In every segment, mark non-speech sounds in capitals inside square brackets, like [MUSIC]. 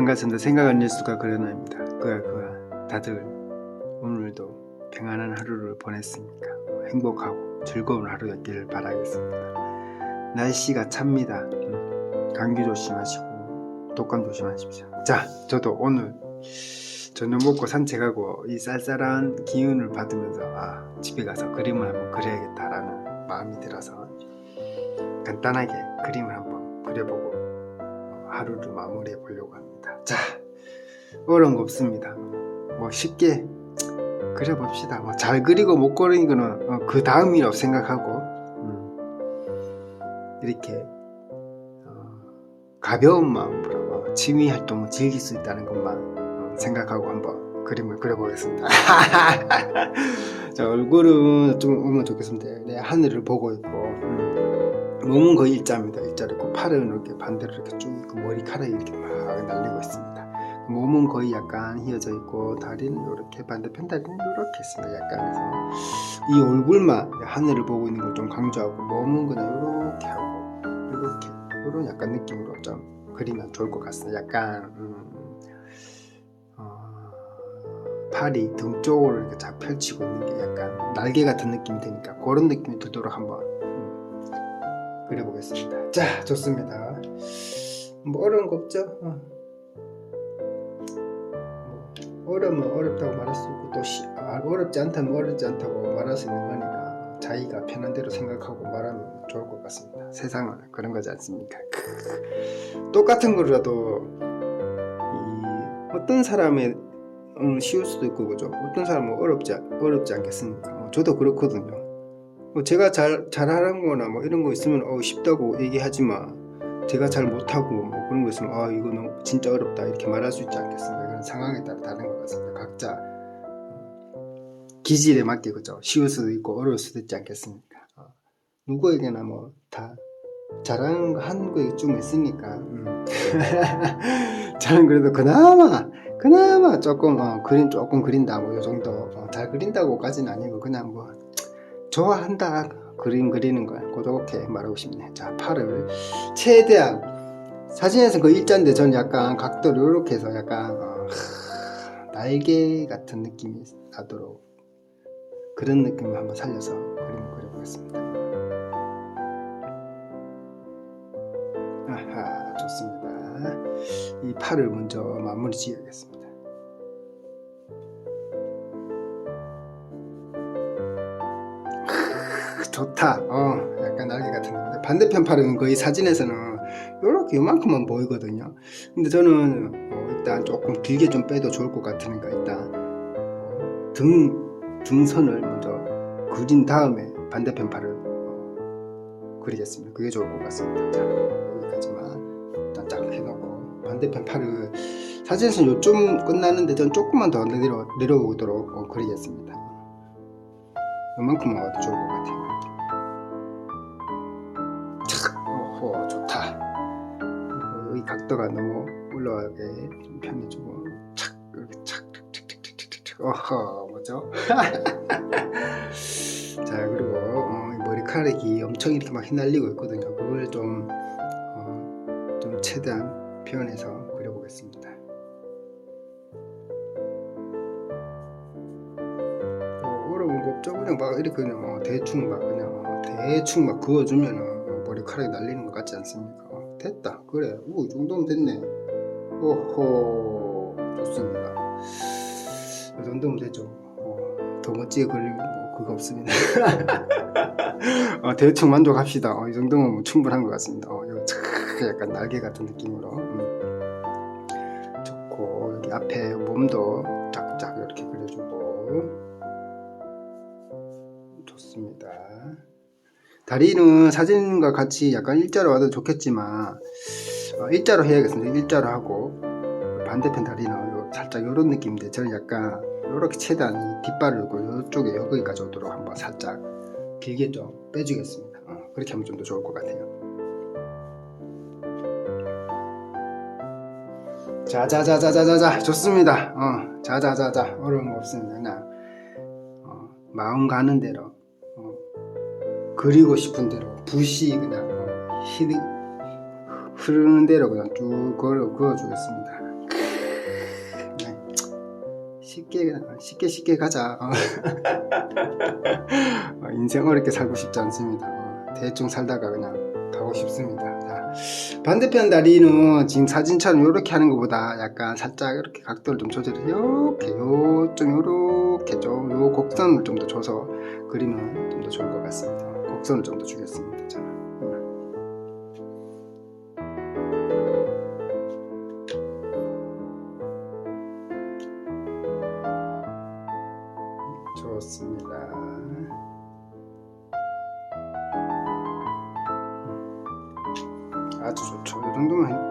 반갑습니다. 생각한 뉴스가 그려나입니다. 그야 그야 다들 오늘도 평안한 하루를 보냈습니까? 행복하고 즐거운 하루였기를 바라겠습니다. 날씨가 찹니다. 음, 감기 조심하시고 독감 조심하십시오. 자, 저도 오늘 저녁 먹고 산책하고 이 쌀쌀한 기운을 받으면서 아 집에 가서 그림을 한번 그려야겠다라는 마음이 들어서 간단하게 그림을 한번 그려보고 하루를 마무리해 보려고 합니다. 자, 어려운 거 없습니다. 뭐 쉽게 그려봅시다. 뭐 잘 그리고 못 그리는 거는 어, 그 다음 이라고 생각하고 음, 이렇게 어, 가벼운 마음으로 어, 취미 활동을 즐길 수 있다는 것만 어, 생각하고 한번 그림을 그려보겠습니다. [LAUGHS] 자, 얼굴은 좀 오면 좋겠습니다. 내 하늘을 보고 있고 음, 몸은 거의 일자입니다. 일자로 있고 팔은 이렇게 반대로 이렇게 쭉 있고 머리카락이 이렇게 막 날리고 있습니다. 몸은 거의 약간 휘어져 있고 다리는 이렇게 반대편 다리는 이렇게 있습니다. 약간 그래서 이 얼굴만 하늘을 보고 있는 걸 좀 강조하고 몸은 그냥 이렇게 하고 이렇게 이런 약간 느낌으로 좀 그리면 좋을 것 같습니다. 약간 음, 어, 팔이 등 쪽으로 이렇게 잘 펼치고 있는 게 약간 날개 같은 느낌이 드니까 그런 느낌이 들도록 한번 음, 그려보겠습니다. 자, 좋습니다. 뭐 어려운 거 없죠? 어. 뭐 어려우면 어렵다고 말할 수 있고 또 시- 아, 어렵지 않다면 어렵지 않다고 말할 수 있는 거니까 자기가 편한 대로 생각하고 말하면 좋을 것 같습니다. 세상은 그런 거지 않습니까? [LAUGHS] 똑같은 거라도 이 어떤 사람의 음, 쉬울 수도 있고 그죠? 어떤 사람은 어렵지 어렵지 않겠습니까? 어, 저도 그렇거든요. 뭐 제가 잘 잘하는 거나 뭐 이런 거 있으면 어 쉽다고 얘기하지만 제가 잘 못하고 뭐 그런 거 있으면 아 이거 너무 진짜 어렵다 이렇게 말할 수 있지 않겠습니까? 이건 상황에 따라 다른 것 같습니다. 각자 어, 기질에 맞게 그죠? 쉬울 수도 있고 어려울 수도 있지 않겠습니까? 어, 누구에게나 뭐 다 잘하는 거한거좀 있으니까 음. [LAUGHS] 저는 그래도 그나마 그나마 조금 어, 그림 조금 그린다 뭐 요 정도 어, 잘 그린다고까지는 아니고 그냥 뭐 좋아한다 그림 그리는 걸 그렇게 말하고 싶네. 자 팔을 최대한 사진에서 그 일자인데 저는 약간 각도를 이렇게 해서 약간 어, 하, 날개 같은 느낌이 나도록 그런 느낌을 한번 살려서 그림을 그려보겠습니다. 아하 좋습니다. 이 팔을 먼저 마무리 지어야겠습니다 좋다. 어, 약간 날개 같은 데 반대편 팔은 거의 사진에서는 이렇게 요만큼만 보이거든요. 근데 저는 어, 일단 조금 길게 좀 빼도 좋을 것 같으니까 일단 어, 등 등선을 먼저 그린 다음에 반대편 팔을 어, 그리겠습니다. 그게 좋을 것 같습니다. 자, 여기까지만 일단 딱 해놓고 반대편 팔을 사진에서는 요쯤 끝나는데 전 조금만 더 내려 내려오도록 어, 그리겠습니다. 요만큼만 와도 좋을 것 같아요. 착! 오호, 좋다. 여기 각도가 너무 올라가게 좀 편해주고, 착! 이렇게 착! 착! 착! 착! 착! 착! 착! 어허, 뭐죠? [LAUGHS] 자, 그리고 어, 이 머리카락이 엄청 이렇게 막 휘날리고 있거든요. 그걸 좀, 어, 좀 최대한 표현해서 그려보겠습니다. 없죠? 그냥 막 이렇게 그냥 어, 대충 막 그냥 어, 대충 막 그어주면은 어, 머리카락이 날리는 것 같지 않습니까? 어, 됐다. 그래. 오, 이 정도면 됐네. 오호, 좋습니다. 이 정도면 되죠. 어, 더 멋지게 그릴 뭐 그거 없습니다. [LAUGHS] 어, 대충 만족합시다. 어, 이 정도면 뭐 충분한 것 같습니다. 어, 이거 착 약간 날개 같은 느낌으로. 음. 좋고 여기 앞에 몸도 다리는 사진과 같이 약간 일자로 와도 좋겠지만 어, 일자로 해야겠습니다. 일자로 하고 반대편 다리는 요- 살짝 이런 느낌인데 저는 약간 이렇게 최대한 이 뒷발을 고 이쪽에 여기까지 오도록 한번 살짝 길게 좀 빼주겠습니다. 어, 그렇게 하면 좀 더 좋을 것 같아요. 자자자자자자자 좋습니다. 어, 자자자자 어려운 거 없습니다. 그냥 어, 마음 가는 대로 어, 그리고 싶은 대로 붓이 그냥 어, 히, 흐르는 대로 그냥 쭉 그어, 그어주겠습니다. 쉽게 쉽게 쉽게 가자. 어. [LAUGHS] 어, 인생 어렵게 살고 싶지 않습니다. 어, 대충 살다가 그냥 가고 싶습니다. 자, 반대편 다리는 지금 사진처럼 이렇게 하는 것보다 약간 살짝 이렇게 각도를 좀 조절해서 이렇게 요좀 이렇게 좀 요 곡선을 좀 더 줘서 그리면 좀 더 좋을 것 같습니다. 곡선을 좀 더 주겠습니다. 자. 좋습니다. 아주 좋죠. 이 정도면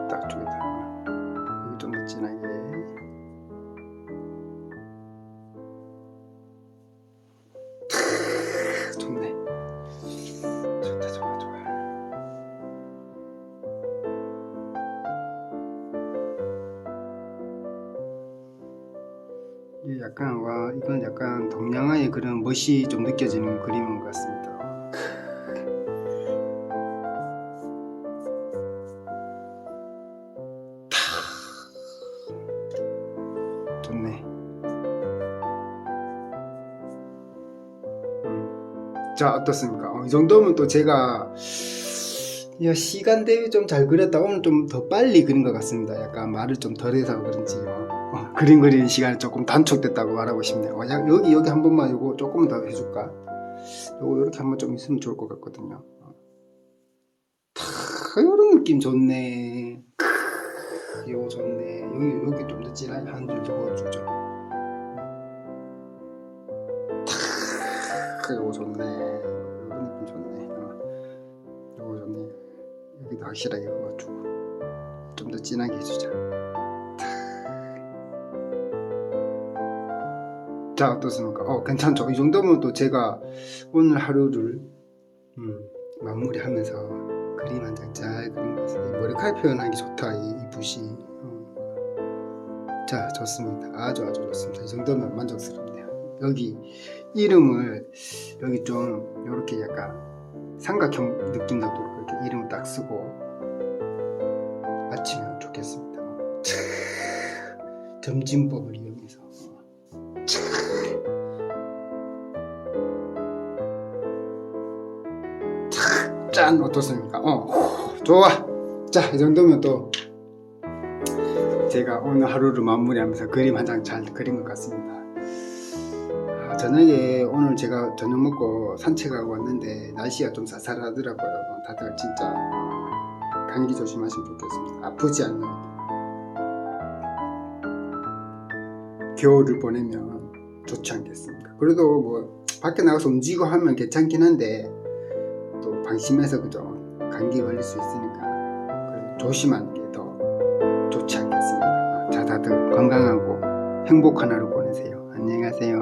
약간 와 이건 약간 동양화의 그런 멋이 좀 느껴지는 그림인 것 같습니다. 좋네. 음. 자 어떻습니까? 어, 이 정도면 또 제가 야, 시간 대비 좀 잘 그렸다. 오늘 좀 더 빨리 그린 것 같습니다. 약간 말을 좀 덜해서 그런지 어, 그림 그리는 시간이 조금 단축됐다고 말하고 싶네요. 어, 야, 여기 여기 한 번만 이거 조금 더 해줄까? 요거 이렇게 한번 좀 있으면 좋을 것 같거든요. 어. 탁, 이런 느낌 좋네. 크, 요거 좋네. 여기 여기 좀 더 진하게 한줄 적어주죠. 탁, 요거 좋네. 이런 느낌 좋네. 어. 요거 좋네. 여기도 확실하게 그어주고 좀 더 진하게 해주자. 자 어떻습니까? 어 괜찮죠? 이 정도면 또 제가 오늘 하루를 음, 마무리하면서 그림 한 장 잘. 이 머리카락 표현하기 좋다 이, 이 붓이. 어. 자 좋습니다. 아주 아주 좋습니다. 이 정도면 만족스럽네요. 여기 이름을 여기 좀 이렇게 약간 삼각형 느낌 나도록 이렇게 이름을 딱 쓰고 맞추면 좋겠습니다. [LAUGHS] 점진법을 이용해서. 짠 어떻습니까? 어 좋아. 자 이 정도면 또 제가 오늘 하루를 마무리하면서 그림 한 장 잘 그린 것 같습니다. 아, 저녁에 오늘 제가 저녁 먹고 산책하고 왔는데 날씨가 좀 쌀쌀하더라고요. 다들 진짜 감기 조심하시면 좋겠습니다. 아프지 않는 겨울을 보내면 좋지 않겠습니까? 그래도 뭐 밖에 나가서 움직이고 하면 괜찮긴 한데 또 방심해서 그죠 감기 걸릴 수 있으니까 조심하는 게 더 좋지 않겠습니까? 자 다들 건강하고 행복한 하루 보내세요. 안녕히 가세요.